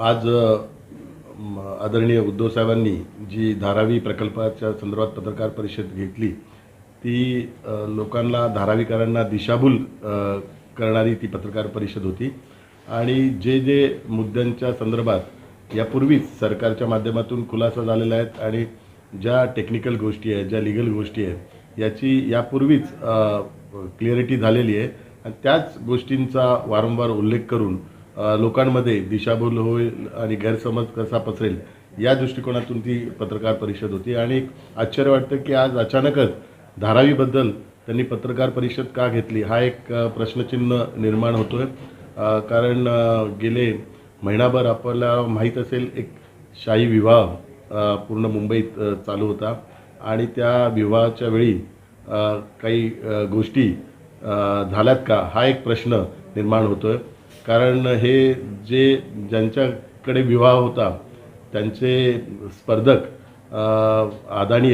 आज आदरणीय उद्धव साहेबांनी जी धारावी प्रकल्पाच्या संदर्भात पत्रकार परिषद घेतली ती लोकांना धारावीकरांना दिशाभूल करणारी ती पत्रकार परिषद होती. आणि जे जे मुद्द्यांच्या संदर्भात यापूर्वीच सरकारच्या माध्यमातून खुलासा झालेला आहेत आणि ज्या टेक्निकल गोष्टी आहेत ज्या लिगल गोष्टी आहेत याची यापूर्वीच क्लिअरिटी झालेली आहे. आणि त्याच गोष्टींचा वारंवार उल्लेख करून लोकांमध्ये दिशाभूल होईल आणि गैरसमज कसा पसरेल या दृष्टिकोनातून ती पत्रकार परिषद होती. आणि एक आश्चर्य वाटतं की आज अचानकच धारावीबद्दल त्यांनी पत्रकार परिषद का घेतली हा एक प्रश्नचिन्ह निर्माण होतो आहे कारण गेले महिनाभर आपल्याला माहीत असेल एक शाही विवाह पूर्ण मुंबईत चालू होता. आणि त्या विवाहाच्या वेळी काही गोष्टी झाल्यात का हा एक प्रश्न निर्माण होतो आहे कारण हे जे ज्यांच्याकडे विवाह होता त्यांचे स्पर्धक अ,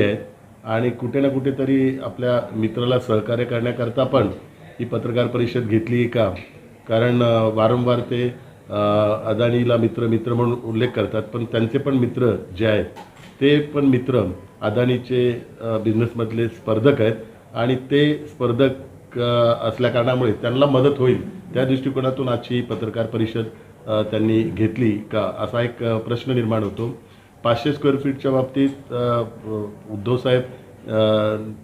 आहेत. आणि कुठे ना कुठेतरी आपल्या मित्राला सहकार्य करण्याकरता पण ही पत्रकार परिषद घेतली का? कारण वारंवार ते अदानीला मित्र मित्र म्हणून उल्लेख करतात. पण त्यांचे पण मित्र जे आहेत ते पण मित्र अदानीचे बिझनेसमधले स्पर्धक आहेत. आणि ते स्पर्धक असल्या कारणामुळे त्यांना मदत होईल. त्या दृष्टिकोनातून आजची पत्रकार परिषद त्यांनी घेतली का असा एक प्रश्न निर्माण होतो. पाचशे स्क्वेअर फीटच्या बाबतीत उद्धव साहेब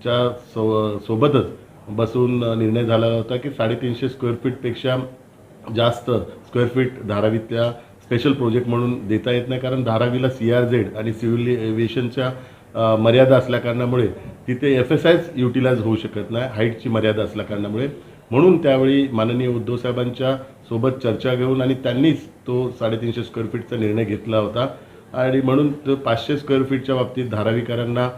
च्या सो सोबतच बसून निर्णय झाला होता की साडेतीनशे स्क्वेअर फीटपेक्षा जास्त स्क्वेअर फीट धारावीतल्या स्पेशल प्रोजेक्ट म्हणून देता येत नाही. कारण धारावीला सी आर झेड आणि सिव्हिल एव्हिएशनच्या मर्यादा असल्याकारणामुळे तिथे एफ एस आयच युटिलाइज होऊ शकत नाही हाईटची मर्यादा असल्या कारणामुळे. म्हणून त्यावेळी माननीय उद्धव साहेबांच्या सोबत चर्चा घेऊन आणि त्यांनीच तो साडेतीनशे स्क्वेअर फीटचा निर्णय घेतला होता. आणि म्हणून तो पाचशे स्क्वेअर फीटच्या बाबतीत धारावीकरांना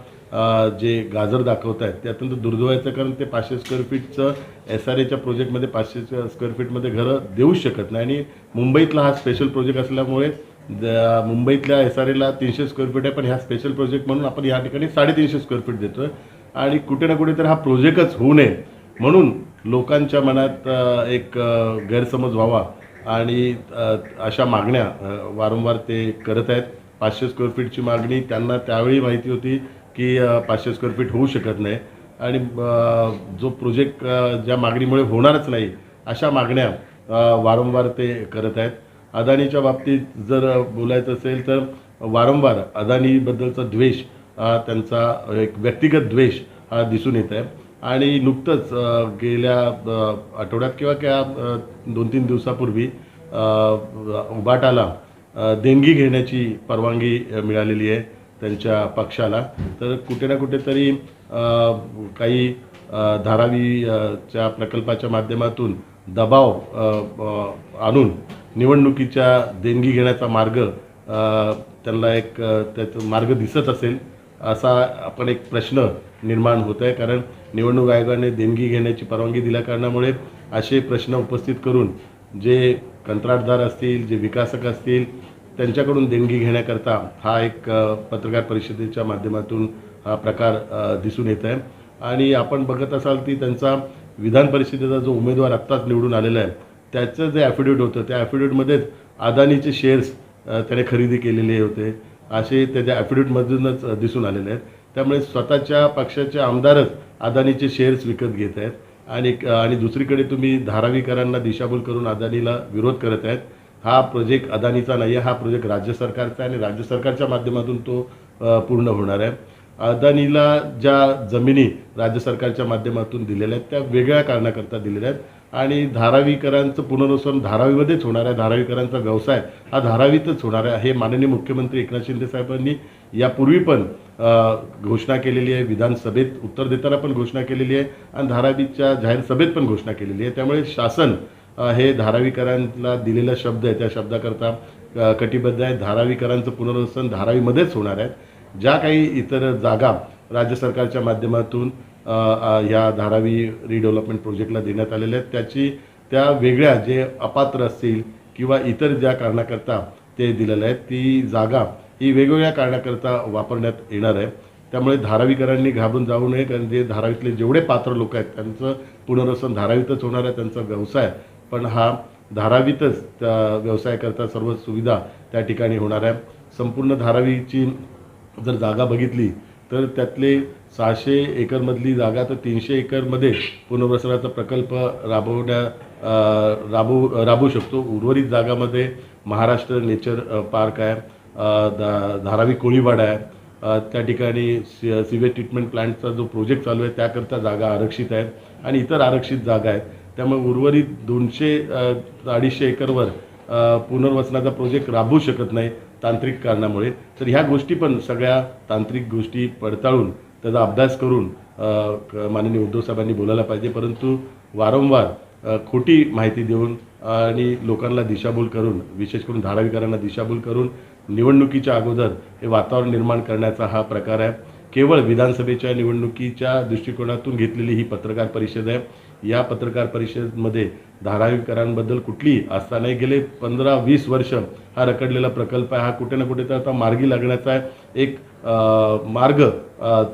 जे गाजर दाखवत आहेत ते अत्यंत दुर्दैवाचं कारण ते पाचशे स्क्वेअर फीटचं एस आर एच्या प्रोजेक्टमध्ये पाचशे स्क्वेअर फीटमध्ये घरं देऊच शकत नाही. आणि मुंबईतला हा स्पेशल प्रोजेक्ट असल्यामुळे द- मुंबईतल्या एस आर एला तीनशे स्क्वेअर फीट आहे पण ह्या स्पेशल प्रोजेक्ट म्हणून आपण या ठिकाणी साडेतीनशे स्क्वेअर फीट देतोय. आणि कुठे ना कुठे तर हा प्रोजेक्टच होऊ नये. म्हणून लोकांच्या मनात एक गैरसमज व्हावा आणि अशा मागण्या वारंवार ते करत आहेत. पाचशे स्क्वेअर फीटची मागणी त्यांना त्यावेळी माहिती होती की पाचशे स्क्वेअर फीट होऊ शकत नाही. आणि जो प्रोजेक्ट ज्या मागणीमुळे होणारच नाही अशा मागण्या वारंवार ते करत आहेत. अदानीच्या बाबतीत जर बोलायचं असेल तर वारंवार अदानीबद्दलचा द्वेष हा त्यांचा एक व्यक्तिगत द्वेष हा दिसून येत आहे. आणि नुकतंच गेल्या आठवड्यात किंवा क्या दोन तीन दिवसापूर्वी उबाटाला देणगी घेण्याची परवानगी मिळालेली आहे त्यांच्या पक्षाला. तर कुठे ना कुठेतरी काही धारावीच्या प्रकल्पाच्या माध्यमातून दबाव आणून निवडणुकीच्या देणगी घेण्याचा मार्ग त्यांना एक त्याचं त्याचा मार्ग दिसत असेल असा आपण एक प्रश्न निर्माण होत आहे. कारण निवडणूक आयोगाने देणगी घेण्याची परवानगी दिल्या कारणामुळे असे प्रश्न उपस्थित करून जे कंत्राटदार असतील जे विकासक असतील त्यांच्याकडून देणगी घेण्याकरता हा एक पत्रकार परिषदेच्या माध्यमातून हा प्रकार दिसून येत आहे. आणि आपण बघत असाल की त्यांचा विधान परिषदेचा जो उमेदवार आत्ताच निवडून आलेला आहे त्याचं जे ॲफिडेविट होतं त्या ॲफिडेविटमध्येच अदानीचे शेअर्स त्याने खरेदी केलेले होते. असे त्याच्या ॲफिडेविटमधूनच दिसून आलेले आहेत. त्यामुळे स्वतःच्या पक्षाचे आमदारच अदानीचे शेअर्स विकत घेत आहेत. आणि आणि दुसरीकडे तुम्ही धारावीकरांना दिशाभूल करून अदानीला विरोध करत आहेत. हा प्रोजेक्ट अदानीचा नाही आहे हा प्रोजेक्ट राज्य सरकारचा आहे आणि राज्य सरकारच्या माध्यमातून तो पूर्ण होणार आहे. अदानीला ज्या जमिनी राज्य सरकारच्या माध्यमातून दिलेल्या आहेत त्या वेगळ्या कारणाकरता दिलेल्या आहेत. आणि धारावीकरांचं पुनर्वसन धारावीमध्येच होणार आहे. धारावीकरांचा व्यवसाय हा धारावीतच होणार आहे. हे माननीय मुख्यमंत्री एकनाथ शिंदे साहेबांनी यापूर्वी पण घोषणा केलेली आहे. विधानसभेत उत्तर देताना पण घोषणा केलेली आहे आणि धारावीच्या जाहीर सभेत पण घोषणा केलेली आहे. त्यामुळे शासन हे धारावीकरांना दिलेला शब्द आहे. त्या शब्दाकरता कटिबद्ध आहे. धारावीकरांचं पुनर्वसन धारावीमध्येच होणार आहे. ज्या काही इतर जागा राज्य सरकारच्या माध्यमातून ह्या धारावी रिडेव्हलपमेंट प्रोजेक्टला देण्यात आलेल्या आहेत त्याची त्या वेगळ्या जे अपात्र असतील किंवा इतर ज्या कारणाकरता ते दिलेलं आहे ती जागा ही वेगवेगळ्या कारणाकरता वापरण्यात येणार आहे. त्यामुळे धारावीकरांनी घाबरून जाऊ नये कारण जे धारावीतले जेवढे पात्र लोक आहेत त्यांचं पुनर्वसन धारावीतच होणार आहे त्यांचा व्यवसाय. पण हा धारावीतच त्या व्यवसायाकरता सर्व सुविधा त्या ठिकाणी होणार आहे. संपूर्ण धारावीची जर जागा बघितली तर त्यातले सहाशे एकरमधली जागा तर तीनशे एकरमध्ये पुनर्वसनाचा प्रकल्प राबवण्या राबवू राबवू शकतो. उर्वरित जागामध्ये महाराष्ट्र नेचर पार्क आहे धा धारावी कोळीवाडा आहे त्या ठिकाणी सि सिवेज ट्रीटमेंट प्लांटचा जो प्रोजेक्ट चालू आहे त्याकरता जागा आरक्षित आहेत आणि इतर आरक्षित जागा आहेत. त्यामुळे उर्वरित दोनशे अडीचशे एकरवर पुनर्वसनाचा प्रोजेक्ट राबवू शकत नाही. तांत्रिक कारणामुळे. तर ह्या गोष्टी पण सगळ्या तांत्रिक गोष्टी पडताळून त्याचा अभ्यास करून क- माननीय उद्धव साहेबांनी बोलायला पाहिजे. परंतु वारंवार खोटी माहिती देऊन आणि लोकांना दिशाभूल करून विशेष करून धारावीकरांना दिशाभूल करून निवडणुकीच्या अगोदर हे वातावरण निर्माण करण्याचा हा प्रकार आहे. केवळ विधानसभेच्या निवडणुकीच्या दृष्टिकोनातून घेतलेली ही पत्रकार परिषद आहे. या पत्रकार परिषदेमध्ये धारावीकरांबद्दल कुठली आस्था नाही. गेले पंधरा वीस वर्ष हा रखडलेला प्रकल्प आहे. हा कुठे ना कुठे तर आता मार्गी लागण्याचा एक मार्ग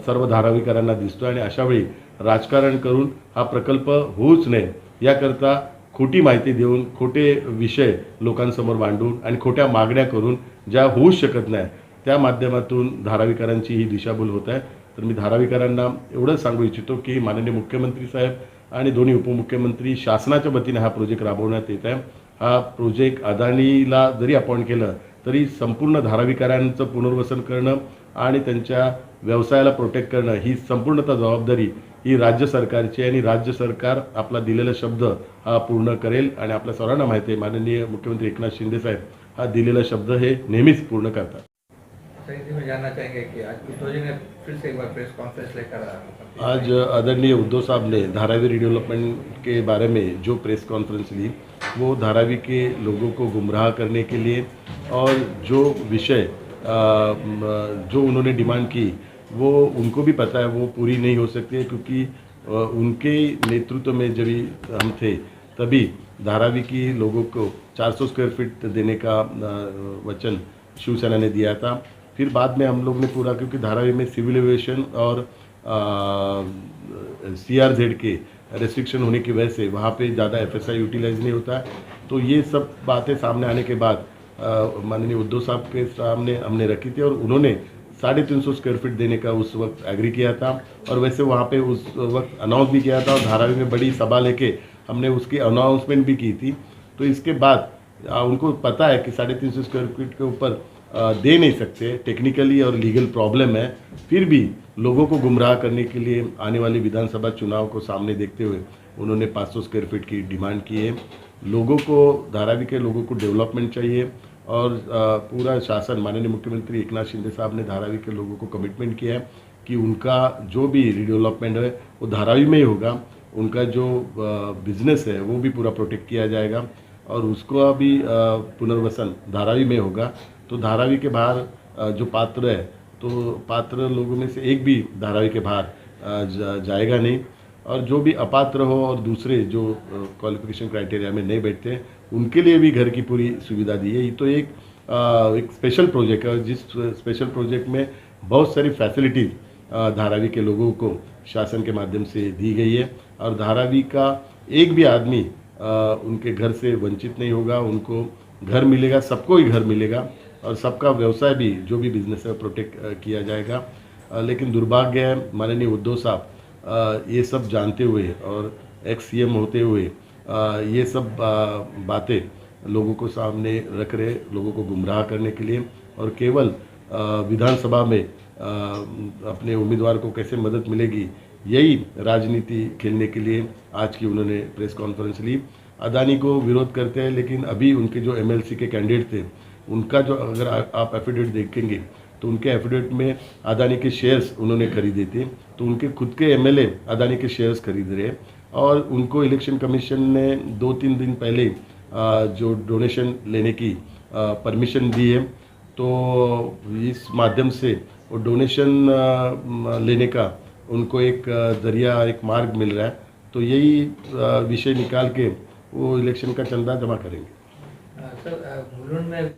सर्व धारावीकरांना दिसतो आणि अशावेळी राजकारण करून हा प्रकल्प होऊच नये याकरता खोटी माहिती देऊन खोटे विषय लोकांसमोर मांडून आणि खोट्या मागण्या करून ज्या होऊच शकत नाही त्या माध्यमातून धारावीकरांची ही दिशाभूल होत आहे. तर मी धारावीकरांना एवढंच सांगू इच्छितो की माननीय मुख्यमंत्री साहेब आणि दोन्ही उपमुख्यमंत्री शासनाच्या वतीने हा प्रोजेक्ट राबवण्यात येत आहे. हा प्रोजेक्ट अदानीला जरी अपॉइंट केलं तरी संपूर्ण धारावीकरांचं पुनर्वसन करणं आणि त्यांच्या व्यवसायाला प्रोटेक्ट करणं ही संपूर्णतः जबाबदारी ही राज्य सरकारची आहे आणि राज्य सरकार आपला दिलेला शब्द हा पूर्ण करेल आणि आपल्या सर्वांना माहिती आहे. माननीय मुख्यमंत्री एकनाथ शिंदे साहेब हा दिलेला शब्द हे नेहमीच पूर्ण करतात. जानना चाहेंगे कि आज ने फिर से एक बार प्रेस कॉन्फ्रेंस लेकर आज आदरणीय उद्धव साहब ने धारावी रिडेवलपमेंट के बारे में जो प्रेस कॉन्फ्रेंस ली, वो धारावी के लोगों को गुमराह करने के लिए और जो विषय जो उन्होंने डिमांड की, वो उनको भी पता है, वो पूरी नहीं हो सकती है क्योंकि उनके नेतृत्व में जब हम थे, तभी धारावी की लोगों को 400 स्क्वायर फीट देने का वचन शिवसेना ने दिया था। फिर बाद में हम लोग ने पूरा, क्योंकि धारावी में सिविल एविएशन और सी आर जेड के रेस्ट्रिक्शन होने की वजह से वहाँ पे ज़्यादा एफ़ एस आई यूटिलाइज नहीं होता है। तो ये सब बातें सामने आने के बाद माननीय उद्धव साहब के सामने हमने रखी थी और उन्होंने साढ़े तीन सौ स्क्वायर फीट देने का उस वक्त एग्री किया था। और वैसे वहाँ पे उस वक्त अनाउंस भी किया था और धारावी में बड़ी सभा लेके हमने उसकी अनाउंसमेंट भी की थी। तो इसके बाद उनको पता है कि साढ़े तीन सौ स्क्वायर फीट के ऊपर दे नहीं सकते। टेक्निकली और लीगल प्रॉब्लम है। फिर भी लोगों को गुमराह करने के लिए आने वाले विधानसभा चुनाव को सामने देखते हुए उन्होंने 500 स्क्वायर फीट की डिमांड की है। लोगों को धारावी के लोगों को डेवलपमेंट चाहिए और पूरा शासन, माननीय मुख्यमंत्री एकनाथ शिंदे साहब ने धारावी के लोगों को कमिटमेंट किया है कि उनका जो भी रिडेवलपमेंट है, वो धारावी में ही होगा। उनका जो बिज़नेस है, वो भी पूरा प्रोटेक्ट किया जाएगा और उसको भी पुनर्वसन धारावी में होगा। तो धारावी के बाहर जो पात्र है तो पात्र लोगों में से एक भी धारावी के बाहर जा- जाएगा नहीं। और जो भी अपात्र हो और दूसरे जो क्वालिफिकेशन क्राइटेरिया में नहीं बैठते हैं, उनके लिए भी घर की पूरी सुविधा दी है। ये तो एक एक स्पेशल प्रोजेक्ट है जिस स्पेशल प्रोजेक्ट में बहुत सारी फैसिलिटीज़ धारावी के लोगों को शासन के माध्यम से दी गई है। और धारावी का एक भी आदमी उनके घर से वंचित नहीं होगा, उनको घर मिलेगा, सबको ही घर मिलेगा। और सबका व्यवसाय भी, जो भी बिज़नेस है प्रोटेक्ट किया जाएगा। लेकिन दुर्भाग्य है, माननीय उद्धव साहब ये सब जानते हुए और एक्स सी होते हुए ये सब बातें लोगों को सामने रख रहे, लोगों को गुमराह करने के लिए और केवल विधानसभा में अपने उम्मीदवार को कैसे मदद मिलेगी, यही राजनीति खेलने के लिए आज की उन्होंने प्रेस कॉन्फ्रेंस ली। अदानी को विरोध करते हैं, लेकिन अभी उनके जो एमएलसी के कैंडिडेट थे उनका जो अगर आ- आप एफिडेविट देखेंगे तो उनके एफिडेविट में अदानी के शेयर्स उन्होंने खरीदे थे तो उनके खुद के एमएलए अदानी के शेयर्स खरीद रहे और उनको इलेक्शन कमीशन ने दो तीन दिन पहले जो डोनेशन लेने की परमिशन दी है। तो इस माध्यम से वो डोनेशन लेने का उनको एक ज़रिया, एक मार्ग मिल रहा है। तो यही विषय निकाल के वो इलेक्शन का चंदा जमा करेंगे। सर मुलुंड में